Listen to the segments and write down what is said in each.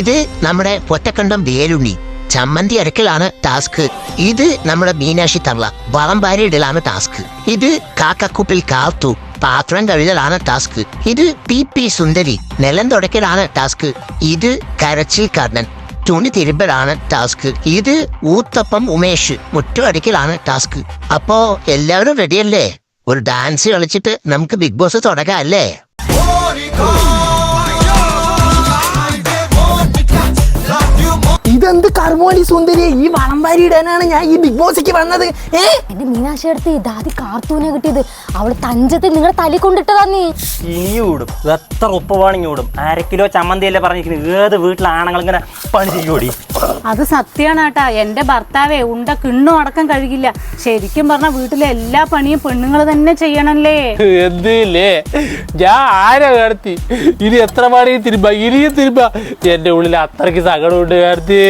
ഇത് നമ്മുടെ പൊറ്റക്കണ്ടം വേലുണ്ണി. ചമ്മന്തി അരക്കലാണ് ടാസ്ക്. ഇത് നമ്മുടെ മീനാക്ഷി തള്ള വളം ഇടലാണ് ടാസ്ക്. ഇത് കാക്കക്കുപ്പിൽ കാത്തു പാത്രം കഴുകലാണ് ടാസ്ക്. ഇത് പി പി സുന്ദരി നിലം തുടക്കലാണ് ടാസ്ക്. ഇത് കരച്ചിൽ കർണൻ തുണി തിരുമ്പലാണ് ടാസ്ക്. ഇത് ഊത്തപ്പം ഉമേഷ് മുറ്റുഅടിക്കലാണ് ടാസ്ക്. അപ്പോ എല്ലാവരും റെഡിയല്ലേ ഒരു ഡാൻസ് കളിച്ചിട്ട് നമുക്ക് ബിഗ് ബോസ് തുടങ്ങാം അല്ലേ? ഇതെന്ത് കർമ്മോലി സുന്ദരി? ഈ വളം വാരി ഇടാനാണ് ഞാൻ ഈ ബിഗ് ബോസിക്ക് വന്നത്. ഏ? എന്റെ മീനാക്ഷി അടുത്ത് ഇതാദ്യ കാർത്തൂനെ കിട്ടിയത്. അവൾ തഞ്ചത്തിൽ നിങ്ങളെ തലി കൊണ്ടിട്ടതാ നീ. ഇനിയും ഓടും എത്ര ഉപ്പവാണെങ്കിൽ ഓടും അര കിലോ ചമ്മന്തിയല്ലേ പറഞ്ഞിരിക്കുന്നത്? ഏത് വീട്ടിലെ ആണുങ്ങൾ ഇങ്ങനെ പണി ചെയ്യൂടി? അത് സത്യമാണ് കേട്ടാ എന്റെ ഭർത്താവേ ഉണ്ട കിണ്ണും അടക്കം കഴുകില്ല. ശരിക്കും പറഞ്ഞ വീട്ടിലെ എല്ലാ പണിയും പെണ്ണുങ്ങൾ തന്നെ ചെയ്യണല്ലേ? എന്തില്ലേ? ഞാൻ ആരെ കടത്തി? ഇനി എത്ര പാടി തിരുമ്പ? ഇനിയും തിരുമ്പ? എന്റെ ഉള്ളിൽ അത്രയ്ക്ക് സങ്കടമുണ്ട് കടത്തി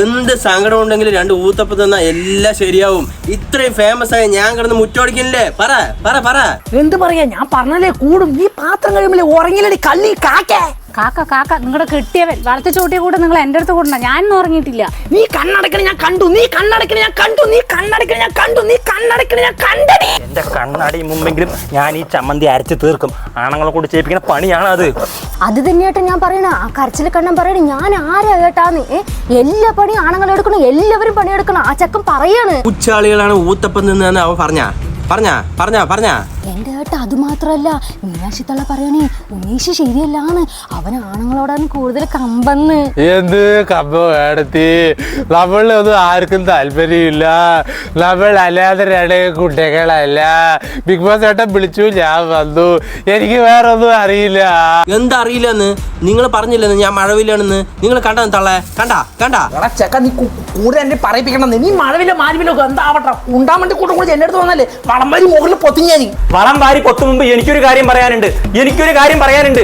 എന്ത് സങ്കടം ഉണ്ടെങ്കിലും രണ്ട് ഊത്തപ്പ് തന്നാ എല്ലാം ശരിയാവും. ഇത്രയും ഫേമസ് ആയ ഞാൻ കിടന്ന് മുറ്റോടിക്കില്ലേ പറ പറ പറ. എന്ത് പറയാ? ഞാൻ പറഞ്ഞല്ലേ കൂടും. നീ പാത്രം കഴിയുമ്പോൾ ഉറങ്ങില്ലടി കള്ളി കാക്കേ. കാക്ക കാക്ക നിങ്ങളുടെ കെട്ടിയവൻ. വളർച്ച ചൂട്ടിയ കൂടെ നിങ്ങൾ എന്റെ അടുത്ത് കൂടണ ഞാൻ ഞാനൊന്നും ഉറങ്ങിയിട്ടില്ല. നീ കണ്ണടക്കണ ഞാൻ കണ്ടു നീ കണ്ണടക്കണ ഞാൻ കണ്ടു നീ കണ്ണടക്കണ ഞാൻ കണ്ടു നീ കണ്ണടക്കണ ഞാൻ കണ്ടടി എന്റെ കണ്ണാടി മുമ്പെങ്കിലും ഞാൻ ഈ ചമ്മന്തി അരച്ച് തീർക്കും. ആണങ്ങളെ കൂടി ചെയ്യിപ്പിക്കുന്ന പണിയാണ് അത്. അത് തന്നെയായിട്ട് ഞാൻ പറയണ. ആ കരച്ചിൽ കണ്ണൻ പറയണ. ഞാൻ ആരാ കേട്ടാന്ന് ഏ എല്ലാ പണിയും ആണങ്ങളെ എടുക്കണം എല്ലാവരും പണിയെടുക്കണം. ആ ചക്കൻ പറയാണ്. ഉച്ചാളികളാണ് ഊത്തപ്പം നിന്നാന്ന് അവൻ പറഞ്ഞാ? പറഞ്ഞാ? പറഞ്ഞാ? പറഞ്ഞ? എന്റെ ഏട്ട അത് മാത്രമല്ല മീനാക്ഷി തള്ള പറയണേ ഉമേഷ് ശരിയല്ലാന്ന്. അവൻ ആണുങ്ങളോടാണ് കൂടുതൽ കമ്പന്ന്. എന്ത് കമ്പ കടത്തി നമ്മളിലൊന്നും ആർക്കും താല്പര്യമില്ല. നമ്മൾ അല്ലാതെ രണ്ടേ കുട്ടികളല്ല. ബിഗ് ബോസ് ഏട്ടൻ വിളിച്ചു ഞാൻ വന്നു. എനിക്ക് വേറെ ഒന്നും അറിയില്ല. എന്തറിയില്ലെന്ന്? നിങ്ങൾ പറഞ്ഞില്ലെന്ന് ഞാൻ മഴവില്ലാണെന്ന് നിങ്ങൾ കണ്ട തള്ള? കണ്ടാ? കണ്ടാ? എടാ ചെക്ക നീ കു- കൂടുതൽ എന്നെ പറയിപ്പിക്കണം നീ മഴവില്ല മാരിവില്ലോ എന്താവട്ടെ ഉണ്ടാൻ വേണ്ടി കൂട്ടം കൂടി എന്റെ അടുത്ത് വന്നല്ലേ വളം മുകളിൽ മുകളിൽ പൊത്തിഞ്ഞാനി വളം വാരി പൊത്തു മുമ്പ് എനിക്കൊരു കാര്യം പറയാനുണ്ട്. എനിക്കൊരു കാര്യം പറയാനുണ്ട്.